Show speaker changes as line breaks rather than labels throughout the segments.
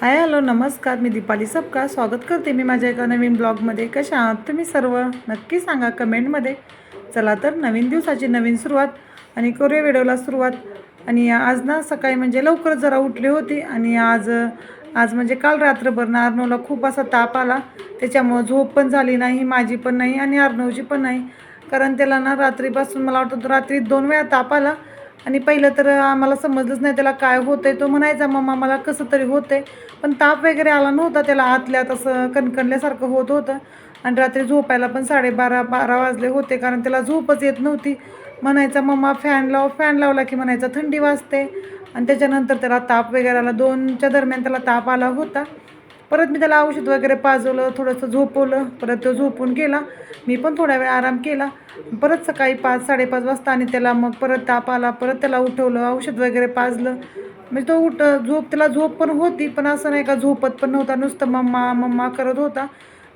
Hi hello नमस्कार मी दीपाली सबका स्वागत करते मी माझ्या एका नवीन ब्लॉगमध्ये. कशा आहात तुम्ही सर्व? नक्की सांगा कमेंटमध्ये. चला तर नवीन दिवसाची नवीन सुरुवात आणि करूया व्हिडिओला सुरुवात. आणि आज ना सकाळी म्हणजे लवकर जरा उठली होती आणि आज आज म्हणजे काल रात्रभर ना अर्णवला खूप असा ताप आला. त्याच्यामुळं झोप पण झाली नाही माझी पण नाही आणि अर्णवची पण नाही. कारण त्याला ना रात्रीपासून मला वाटतं रात्री दोन वेळा ताप आला. आणि पहिलं तर आम्हाला समजलंच नाही त्याला काय होतंय. तो म्हणायचा मम्मा मला कसं तरी होतंय. पण ताप वगैरे आला नव्हता त्याला आतल्यात असं कणकणल्यासारखं होत होतं. आणि रात्री झोपायला पण साडेबारा बारा वाजले होते कारण त्याला झोपच येत नव्हती. म्हणायचा मम्मा फॅन लाव फॅन लावला की म्हणायचा थंडी वाजते. आणि त्याच्यानंतर त्याला ताप वगैरे आला. दोनच्या दरम्यान त्याला ताप आला होता. परत मी त्याला औषध वगैरे पाजवलं थोडंसं झोपवलं परत तो झोपून गेला. मी पण थोडा वेळ आराम केला. परत सकाळी पाच साडेपाच वाजता आणि त्याला मग परत ताप आला परत त्याला उठवलं औषध वगैरे पाजलं. म्हणजे तो उठ झोप त्याला झोप पण होती पण असं नाही का झोपत पण नव्हता. नुसतं मम्मा मम्मा करत होता.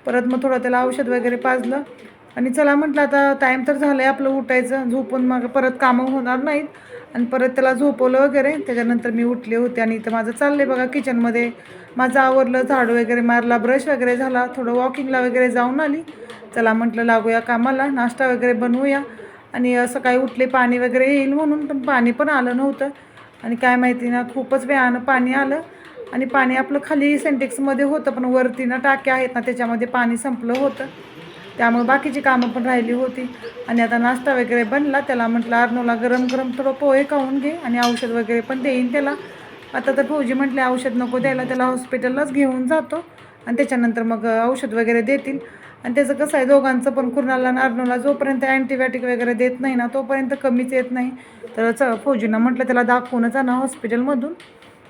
परत मग थोडं त्याला औषध वगैरे पाजलं. आणि चला म्हटलं आता टाईम तर झालं आहे आपलं उठायचं. झोपून मग परत कामं होणार नाहीत. आणि परत त्याला झोपवलं वगैरे. त्याच्यानंतर मी उठले होते आणि इथं माझं चाललं आहे बघा किचनमध्ये. माझं आवरलं झाडू वगैरे मारला ब्रश वगैरे झाला. थोडं वॉकिंगला वगैरे जाऊन आली. चला म्हटलं लागूया कामाला नाश्ता वगैरे बनवूया. आणि सकाळी उठले पाणी वगैरे येईल म्हणून पण पाणी पण आलं नव्हतं. आणि काय माहिती ना खूपच वेळानं पाणी आलं. आणि पाणी आपलं खाली सेंटेक्समध्ये होतं पण वरती ना टाक्या आहेत ना त्याच्यामध्ये पाणी संपलं होतं. त्यामुळे बाकीची कामं पण राहिली होती. आणि आता नाश्ता वगैरे बनला त्याला म्हटलं अर्नोला गरम गरम थोडं पोहे खाऊन घे आणि औषध वगैरे पण देईन त्याला. आता तर फौजी म्हटले औषध नको द्यायला त्याला हॉस्पिटललाच घेऊन जातो. आणि त्याच्यानंतर मग औषध वगैरे देतील. आणि त्याचं कसं आहे दोघांचं पण कुणाला आणि अर्नोला जोपर्यंत अँटीबायोटिक वगैरे देत नाही ना तोपर्यंत कमीच येत नाही. तर च फौजींना म्हटलं त्याला दाखवूनच आणा हॉस्पिटलमधून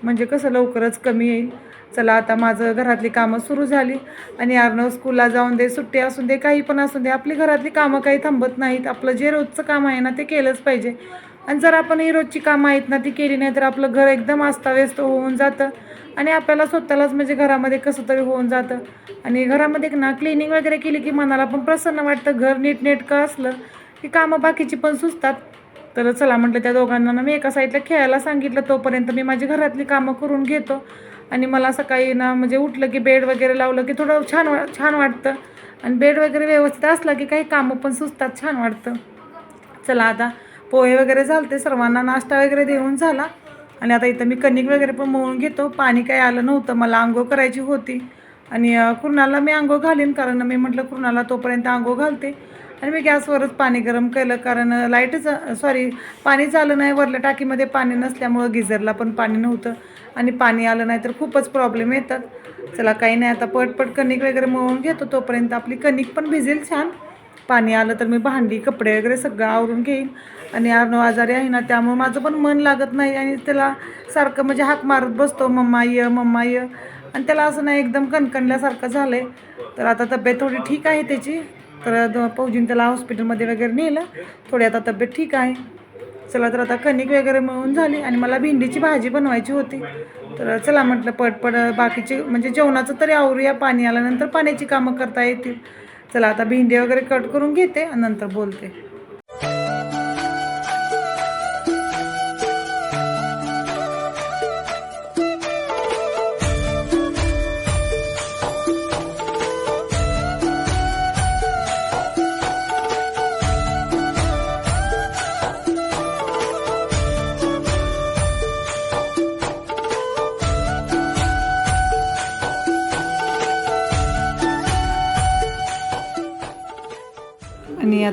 म्हणजे कसं लवकरच कमी येईल. चला आता माझं घरातली कामं सुरू झाली. आणि अर्णव स्कूलला जाऊन दे सुट्टी असून दे काही पण असून दे आपली घरातली कामं काही थांबत नाहीत. आपलं जे रोजचं काम आहे ना ते केलंच पाहिजे. आणि जर आपण ही रोजची कामं आहेत ना ती केली नाही तर आपलं घर एकदम अस्ताव्यस्त होऊन जातं. आणि आपल्याला स्वतःलाच म्हणजे घरामध्ये कसं तरी होऊन जातं. आणि घरामध्ये ना क्लिनिंग वगैरे केली की मनाला पण प्रसन्न वाटतं. घर नीटनेटकं असलं की कामं बाकीची पण सुचतात. तर चला म्हटलं त्या दोघांना ना मी एका साईडला खेळायला सांगितलं तोपर्यंत मी माझी घरातली कामं करून घेतो. आणि मला सकाळी ना म्हणजे उठलं की बेड वगैरे लावलं की थोडं छान वा छान वाटतं. आणि बेड वगैरे व्यवस्थित असलं की काही कामं पण सुचतात छान वाटतं. चला आता पोहे वगैरे झालते सर्वांना नाश्ता वगैरे देऊन झाला. आणि आता इथं मी कणिक वगैरे पण मळून घेतो. पाणी काही आलं नव्हतं मला आंघोळ करायची होती. आणि कुणाला मी आंघोळ घालीन कारण मी म्हटलं कुणाला तोपर्यंत आंघोळ घालते. आणि मी गॅसवरच पाणी गरम केलं कारण लाईटच सॉरी पाणीच आलं नाही वरल्या टाकीमध्ये पाणी नसल्यामुळं गिझरला पण पाणी नव्हतं. आणि पाणी आलं नाही तर खूपच प्रॉब्लेम येतात. चला काही नाही आता पटपट कणिक वगैरे मळून घेतो तोपर्यंत. आपली कणिक पण भिजेल छान. पाणी आलं तर मी भांडी कपडे वगैरे सगळं आवरून घेईन. आणि अर्णव आजारी आहे ना त्यामुळे माझं पण मन लागत नाही आणि त्याला सारखं म्हणजे हाक मारत बसतो मम्मा य मम्मा य. आणि त्याला असं नाही एकदम कणकणल्यासारखं झालं आहे तर आता तब्येत थोडी ठीक आहे त्याची. तर द- फौजीन त्याला हॉस्पिटलमध्ये वगैरे नेलं. थोडी आता तब्येत ठीक आहे. चला तर आता कणिक वगैरे मिळून झाली आणि मला भेंडीची भाजी बनवायची होती. तर चला म्हटलं पटपट बाकीचे म्हणजे जेवणाचं तरी आवरूया. पाणी आल्यानंतर पाण्याची कामं करता येतील. चला आता भेंडी वगैरे कट करून घेते आणि नंतर बोलते.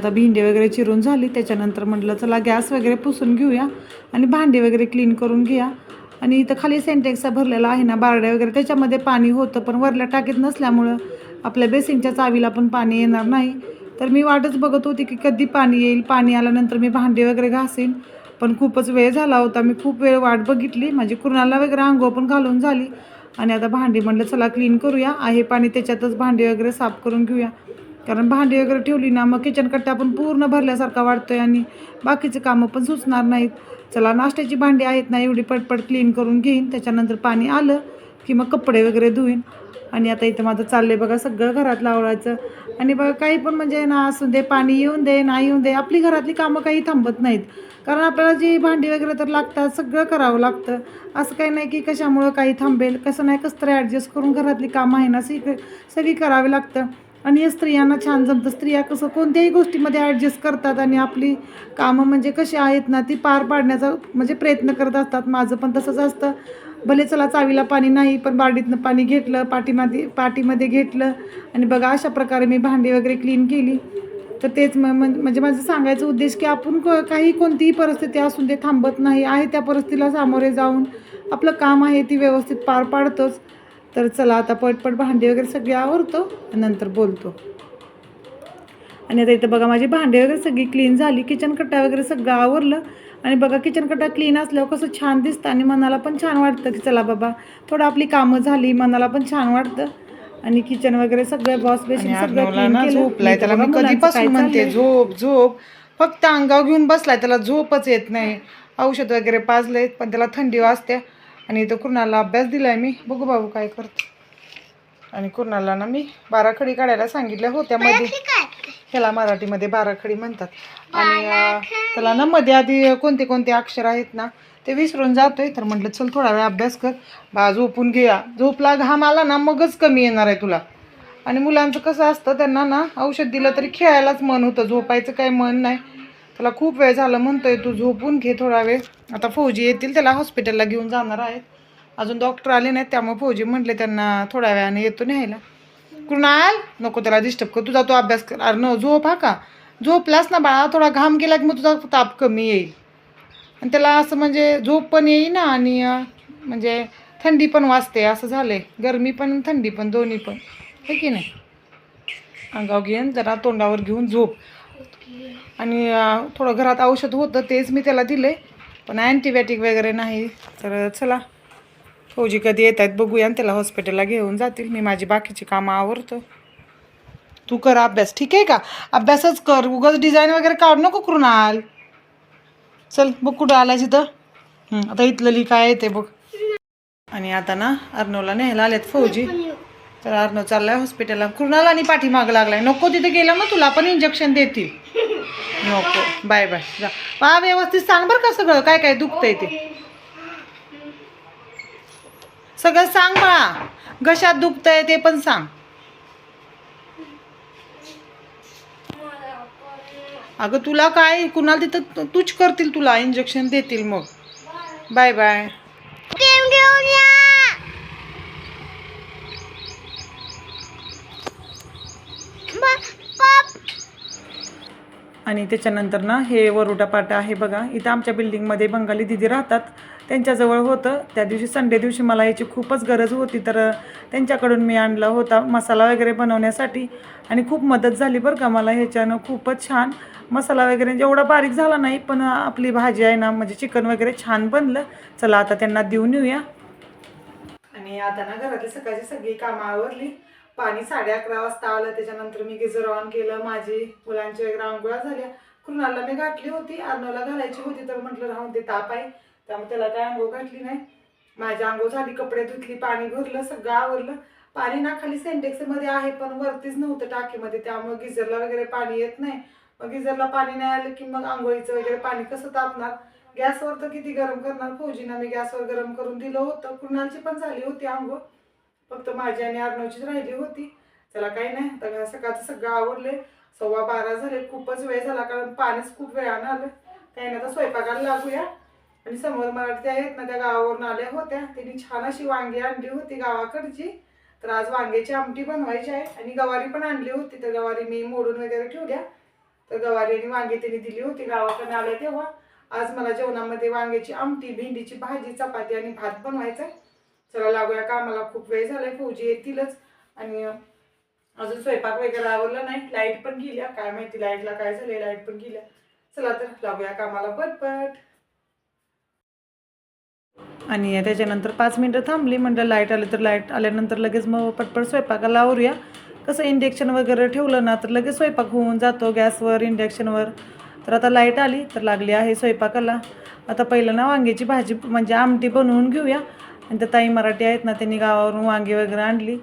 आता भेंडी वगैरे चिरून झाली त्याच्यानंतर म्हटलं चला गॅस वगैरे पुसून घेऊया आणि भांडी वगैरे क्लीन करून घ्या. आणि इथं खाली सेंटेक्सचा भरलेला आहे ना बारड्या वगैरे त्याच्यामध्ये पाणी होतं पण वरल्या टाकीत नसल्यामुळं आपल्या बेसिनच्या चावीला पण पाणी येणार नाही. तर मी वाटच बघत होती की कधी पाणी येईल पाणी आल्यानंतर मी भांडी वगैरे घासीन. पण खूपच वेळ झाला होता मी खूप वेळ वाट बघितली. माझी कुणाला वगैरे आंघोळ पण घालून झाली. आणि आता भांडी म्हटलं चला क्लीन करूया आहे पाणी त्याच्यातच भांडी वगैरे साफ करून घेऊया. कारण भांडी वगैरे ठेवली ना मग किचन कट्टा पण पूर्ण भरल्यासारखा वाटतो आहे आणि बाकीचं कामं पण सुचणार नाहीत. चला नाश्त्याची भांडी आहेत ना एवढी पटपट क्लीन करून घेईन. त्याच्यानंतर पाणी आलं की मग कपडे वगैरे धुईन.
आणि आता इथं माझं चाललं आहे बघा सगळं घरात लावायचं आणि बघा काही पण म्हणजे ना असू दे पाणी येऊन दे नाही येऊन दे आपली घरातली कामं काही थांबत नाहीत. कारण आपल्याला जी भांडी वगैरे तर लागतात सगळं करावं लागतं. असं काही नाही की कशामुळं काही थांबेल. कसं नाही कसं तरी ॲडजस्ट करून घरातली कामं आहे ना सगळी सगळी करावी लागतं. आणि हे स्त्रियांना छान जमतं. स्त्रिया कसं कोणत्याही गोष्टीमध्ये ॲडजस्ट करतात आणि आपली कामं म्हणजे कशी आहेत ना ती पार पाडण्याचा म्हणजे प्रयत्न करत असतात. माझं पण तसंच असतं. भले चला चावीला पाणी नाही पण बाडीतनं पाणी घेतलं पाठीमध्ये पाठीमध्ये घेतलं आणि बघा अशा प्रकारे मी भांडी वगैरे क्लीन केली. तर तेच म म्हणजे माझं सांगायचा उद्देश की आपण को काही कोणतीही परिस्थिती असून ते थांबत नाही. आहे त्या परिस्थितीला सामोरे जाऊन आपलं काम आहे ती व्यवस्थित पार पाडतोच. तर चला आता पटपट भांडी वगैरे सगळी आवरतो नंतर बोलतो. आणि आता इथं बघा माझी भांडी वगैरे सगळी क्लीन झाली किचन कट्टा वगैरे सगळं आवरलं. आणि बघा किचन कट्टा क्लीन असल्यावर कसं छान दिसतं आणि मनाला पण छान वाटतं की चला बाबा थोडं आपली कामं झाली मनाला पण छान वाटतं. आणि किचन वगैरे सगळं बॉस बेसिन सगळं.
झोपलाय त्याला मी कधीपासून म्हणते. झोप झोप. फक्त अंगावर घेऊन बसलाय त्याला झोपच येत नाही. औषध वगैरे पाजले पण त्याला थंडी वाजते. आणि इथं कुणाला अभ्यास दिलाय मी बघू बाबू काय करतो. आणि कुणाला ना मी बाराखडी काढायला सांगितल्या होत्या मध्ये ह्याला मराठीमध्ये बाराखडी म्हणतात. आणि त्याला ना मध्ये आधी कोणते कोणते अक्षर आहेत ना ते विसरून जातोय. तर म्हटलं चल थोडा वेळ अभ्यास कर. बा झोपून घ्या झोपला घाम आला ना मगच कमी येणार आहे तुला. आणि मुलांचं कसं असतं त्यांना ना औषध दिलं तरी खेळायलाच मन होतं. झोपायचं काही मन नाही. त्याला खूप वेळ झालं म्हणतोय तू झोपून घे थोडा वेळ. आता फौजी येतील त्याला हॉस्पिटलला घेऊन जाणार आहेत. अजून डॉक्टर आले नाहीत त्यामुळे फौजी म्हटले त्यांना थोड्या वेळाने येतो न्यायला. कृणाल? नको त्याला डिस्टर्ब कर तुझा तो अभ्यास कर. अरे न झोप हा का? झोपलास ना बाळा थोडा घाम केला की मग तुझा ताप कमी येईल. आणि त्याला असं म्हणजे झोप पण येईना आणि म्हणजे थंडी पण वाजते असं झालंय. गरमी पण थंडी पण दोन्ही पण. हे की नाही? अंगाव घेऊन जरा तोंडावर घेऊन झोप. आणि थोडं घरात औषध होतं तेच मी त्याला दिले पण अँटीबायोटिक वगैरे नाही तर चला. फौजी कधी येत आहेत बघूया आणि त्याला हॉस्पिटलला घेऊन जातील. मी माझी बाकीची कामं आवरतो. तू कर अभ्यास ठीक आहे का? अभ्यासच कर. उगाच डिझाईन वगैरे काढू नको करून आल चल बघ कुठं आला तिथं आता इथलं लिही काय येते बघ. आणि आता ना अर्नवला न्यायला आलेत फौजी. तर अर्नव चाललाय हॉस्पिटलला कृणाल आणि पाठीमाग लागलाय. नको तिथे गेलं ना तुला पण इंजेक्शन देतील. नको. बाय बाय जा. पा व्यवस्थित सांग बरं का सगळं. काय काय दुखतंय ते. सगळं सांग बाळा. घशात दुखतंय ते पण सांग. अगं तुला काय? कुणाला तिथं तू- तूच करतील तुला. इंजेक्शन देतील मग. बाय बाय आणि त्याच्यानंतर ना हे वरोटा पाटा आहे बघा. इथं आमच्या बिल्डिंगमध्ये बंगाली दिदी राहतात. त्यांच्याजवळ होतं. त्या दिवशी संडे दिवशी मला याची खूपच गरज होती. तर त्यांच्याकडून मी आणला होता मसाला वगैरे बनवण्यासाठी. आणि खूप मदत झाली बरं का मला ह्याच्यानं. खूपच छान मसाला वगैरे. एवढा बारीक झाला नाही पण आपली भाजी आहे ना म्हणजे चिकन वगैरे छान बनलं. चला आता त्यांना देऊन येऊया. आणि आता ना घरातली सकाळची सगळी कामं आवरली. पाणी साडे अकरा वाजता आलं त्याच्यानंतर मी गिझर ऑन केलं माझी मुलांची वगैरे आंघोळा झाल्या. कृणाला मी घातली होती अर्णवला घालायची होती तर म्हटलं राहून ते ताप आहे. त्यामुळे त्याला काय आंघोळ घातली नाही. माझी आंघोळ झाली कपडे धुतली पाणी भरलं सगळं आवरलं. पाणी ना खाली सेंटेक्समध्ये आहे पण वरतीच नव्हतं टाकीमध्ये त्यामुळे गिझरला वगैरे पाणी येत नाही. मग गिझरला पाणी नाही आलं की मग आंघोळीचं वगैरे पाणी कसं तापणार? गॅसवर तर किती गरम करणार? फौजीना मी गॅसवर गरम करून दिलं होतं. कृणालची पण झाली होती आंघोळ. फक्त माझी आणि अर्णवचीच राहिली होती. चला काही नाही आता सकाळचं सगळं आवडले सव्वा बारा झाले खूपच वेळ झाला कारण पाणीच खूप वेळानं आलं. काही नाही आता स्वयंपाकाला लागूया. आणि समोर मराठी आहेत ना त्या गावावरून आल्या होत्या. त्यांनी छान अशी वांगी आणली होती गावाकडची. तर आज वांग्याची आमटी बनवायची आहे. आणि गवारी पण आणली होती. तर गवारी मी मोडून वगैरे ठेवल्या. तर गवारी आणि वांगी त्यांनी दिली होती गावाकडून आल्या तेव्हा. आज मला जेवणामध्ये वांग्याची आमटी भेंडीची भाजी चपाती आणि भात बनवायचा आहे. चला लागूया कामाला. खूप वेळ झालाय फौजी येतीलच. आणि अजून स्वयंपाक वगैरे आवडला नाही. लाइट पण गेल्या. काय माहिती लाईटला काय झालंय? लाइट पण गेल्या. चला तर लागूया कामाला. पटपट. आणि त्याच्यानंतर पाच मिनटं थांबली. म्हटलं लाइट आली तर लाइट आल्यानंतर लगेच मग पटपट स्वयंपाकाला आवरूया. कसं इंडक्शन वगैरे ठेवलं ना तर लगेच स्वयंपाक होऊन जातो गॅसवर इंडक्शनवर तर आता लाइट आली तर लागली आहे स्वयंपाकाला. आता पहिलं ना वांग्याची भाजी म्हणजे आमटी बनवून घेऊया. आणि त्या ताई मराठी आहेत ना त्यांनी गावावरून वांगी वगैरे आणली.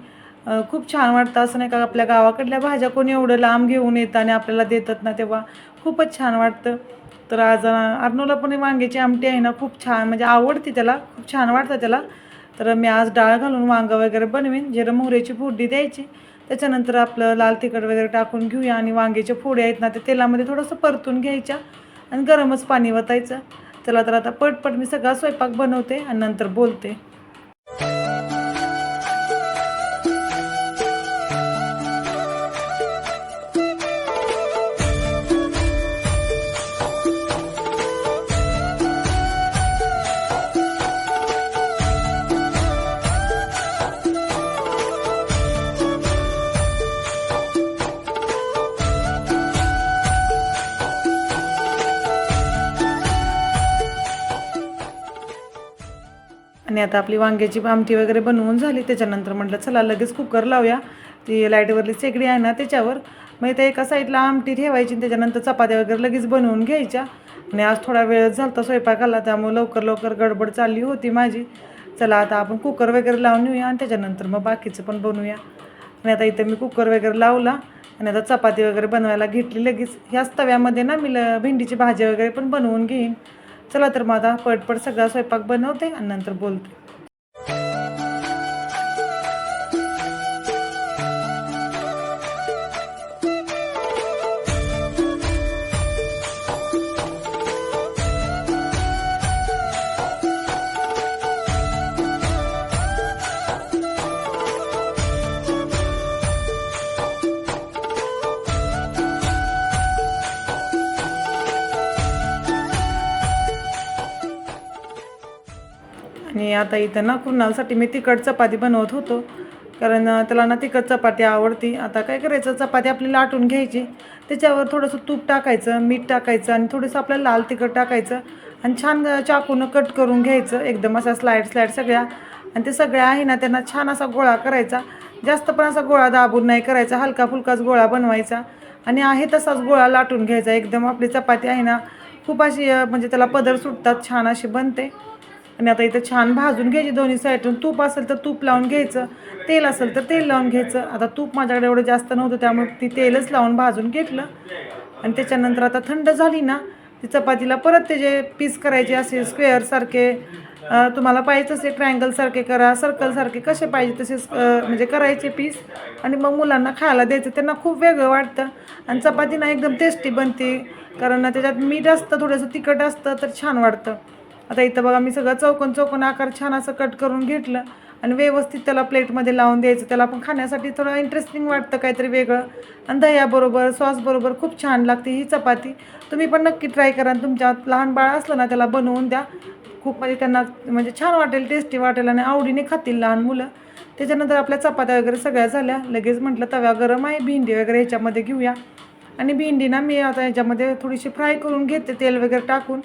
खूप छान वाटतं असं नाही का आपल्या गावाकडल्या भाज्या कोणी एवढं लांब घेऊन येतं आणि आपल्याला देतात ना तेव्हा खूपच छान वाटतं. तर आज अर्नोला पण वांग्याची आमटी आहे ना खूप छान म्हणजे आवडते त्याला खूप छान वाटतं त्याला. तर मी आज डाळ घालून वांगं वगैरे बनवीन जिरं मोहऱ्याची फोडणी द्यायची. त्याच्यानंतर आपलं लाल तिखट वगैरे टाकून घेऊया आणि वांग्याच्या फोड्या आहेत ना ते तेलामध्ये थोडंसं परतून घ्यायच्या आणि गरमच पाणी वतायचं. चला तर आता पटपट मी सगळा स्वयंपाक बनवते आणि नंतर बोलते. आणि आता आपली वांग्याची आमटी वगैरे बनवून झाली. त्याच्यानंतर म्हटलं चला लगेच कुकर लावूया. ती लाईटवरली शेगडी आहे ना त्याच्यावर. मग ते एका साईडला आमटी ठेवायची आणि त्याच्यानंतर चपात्या वगैरे लगेच बनवून घ्यायच्या. आणि आज थोडा वेळ झाला स्वयंपाकाला त्यामुळे लवकर लवकर गडबड चालली होती माझी. चला आता आपण कुकर वगैरे लावून येऊया आणि त्याच्यानंतर मग बाकीचं पण बनवूया. आणि आता इथं मी कुकर वगैरे लावला आणि आता चपाती वगैरे बनवायला घेतली लगेच. ह्याच तव्यामध्ये ना मी ल भेंडीची भाजी वगैरे पण बनवून घेईन. चला तर मग आता पटपट सगळा स्वयंपाक बनवते आणि नंतर बोलते. आता इथं ना कुणालसाठी मी तिखट चपाती बनवत होतो. कारण त्याला ना तिखट चपाती आवडती. आता काय करायचं चपाती आपली लाटून घ्यायची. त्याच्यावर थोडंसं तूप टाकायचं मीठ टाकायचं आणि थोडंसं आपलं लाल तिखट टाकायचं. आणि छान चाकूनं कट करून घ्यायचं. एकदम असा स्लाईड स्लाईड सगळ्या. आणि ते सगळ्या आहे ना त्यांना छान असा गोळा करायचा. जास्त पण असा गोळा दाबून नाही करायचा. हलका फुलकाच गोळा बनवायचा. आणि आहे तसाच गोळा लाटून घ्यायचा. एकदम आपली चपाती आहे ना खूप अशी म्हणजे त्याला पदर सुटतात छान अशी बनते. आणि आता इथं छान भाजून घ्यायची दोन्ही साईडून तूप असेल तर तूप लावून घ्यायचं. तेल असेल तर तेल लावून घ्यायचं. आता तूप माझ्याकडे एवढं जास्त नव्हतं त्यामुळे ती तेलच लावून भाजून घेतलं. आणि त्याच्यानंतर आता थंड झाली ना ती चपातीला परत त्याचे पीस करायचे असे स्क्वेअरसारखे तुम्हाला पाहिजे तसे ट्रायंगलसारखे करा सर्कलसारखे कसे पाहिजे तसे म्हणजे करायचे पीस आणि मग मुलांना खायला द्यायचं त्यांना खूप वेगळं वाटतं. आणि चपाती ना एकदम टेस्टी बनते. कारण त्याच्यात मीठ असतं थोडंसं तिखट असतं तर छान वाटतं. आता इथं बघा मी सगळं चौकोन चौकोन आकार छान असं कट करून घेतलं आणि व्यवस्थित त्याला प्लेटमध्ये लावून द्यायचं. त्याला आपण खाण्यासाठी थोडं इंटरेस्टिंग वाटतं काहीतरी वेगळं. आणि दह्याबरोबर सॉसबरोबर खूप छान लागते ही चपाती. तुम्ही पण नक्की ट्राय करा आणि तुमच्या लहान बाळ असलं ना त्याला बनवून द्या. खूप म्हणजे त्यांना म्हणजे छान वाटेल टेस्टी वाटेल आणि आवडीने खातील लहान मुलं. त्याच्यानंतर आपल्या चपात्या वगैरे सगळ्या झाल्या. लगेच म्हटलं तव्या गरम आहे भेंडी वगैरे ह्याच्यामध्ये घेऊया. आणि भेंडी ना मी आता याच्यामध्ये थोडीशी फ्राय करून घेते तेल वगैरे टाकून.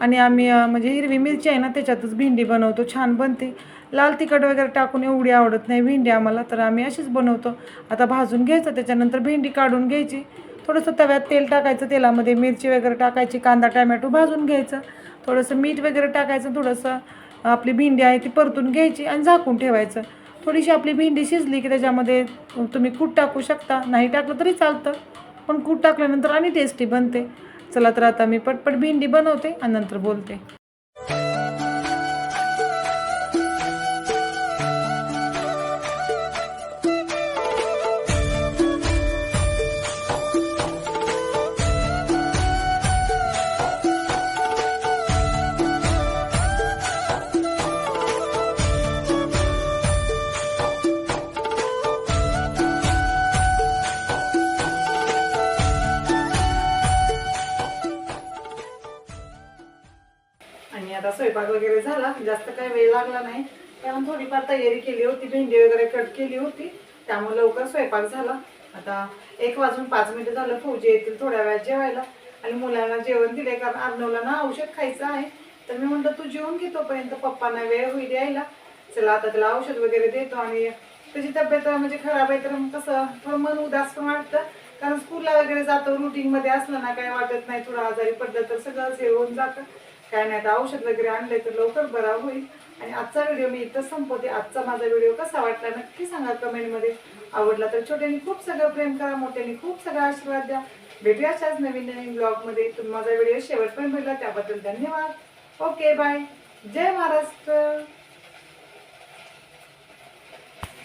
आणि आम्ही म्हणजे हिरवी मिरची आहे ना त्याच्यातच भेंडी बनवतो छान बनते. लाल तिखट वगैरे टाकून एवढी आवडत नाही भेंडी आम्हाला तर आम्ही अशीच बनवतो. आता भाजून घ्यायचं त्याच्यानंतर भेंडी काढून घ्यायची. थोडंसं तव्यात तेल टाकायचं तेलामध्ये मिरची वगैरे टाकायची कांदा टॅमॅटो भाजून घ्यायचं. थोडंसं मीठ वगैरे टाकायचं थोडंसं आपली भेंडी आहे ती परतून घ्यायची आणि झाकून ठेवायचं. थोडीशी आपली भेंडी शिजली की त्याच्यामध्ये तुम्ही कूट टाकू शकता नाही टाकलं तरी चालतं. पण कूट टाकल्यानंतर आणि टेस्टी बनते. चला तर आता मी पटपट भेंडी बनवते आणि नंतर बोलते. आता स्वयंपाक वगैरे झाला जास्त काही वेळ लागला नाही. कारण थोडीफार तयारी केली होती भेंडी वगैरे कट केली होती. त्यामुळे लवकर स्वयंपाक झाला. आता एक वाजून पाच मिनिटं झालं फौजी येतील थोड्या वेळात जेवायला. आणि मुलांना जेवण दिले कारण अर्नवला ना औषध खायचं आहे. तर मी म्हणलं तू जेवून घेतोपर्यंत पप्पांना वेळ होईल यायला. चला आता त्याला औषध वगैरे देतो आणि त्याची तब्येत म्हणजे खराब आहे तर मग कसं थोडं मन उदास पण वाटतं. कारण स्कूलला वगैरे जातो रुटीनमध्ये असलं ना काय वाटत नाही थोडं आजारी पडलं तर सगळं हे होऊन जातं. काय नाही आता औषध वगैरे आणले तर लवकर बरा होईल. आणि आजचा व्हिडिओ मी इथं संपवते. आजचा माझा व्हिडिओ कसा वाटला नक्की सांगा कमेंटमध्ये. आवडला तर छोट्याने खूप सगळं प्रेम करा मोठ्याने खूप सगळा आशीर्वाद द्या. भेटूया अशाच नवीन नवीन ब्लॉगमध्ये तुम्ही माझा व्हिडिओ शेवटपर्यंत भेटला त्याबद्दल धन्यवाद. ओके बाय जय महाराष्ट्र.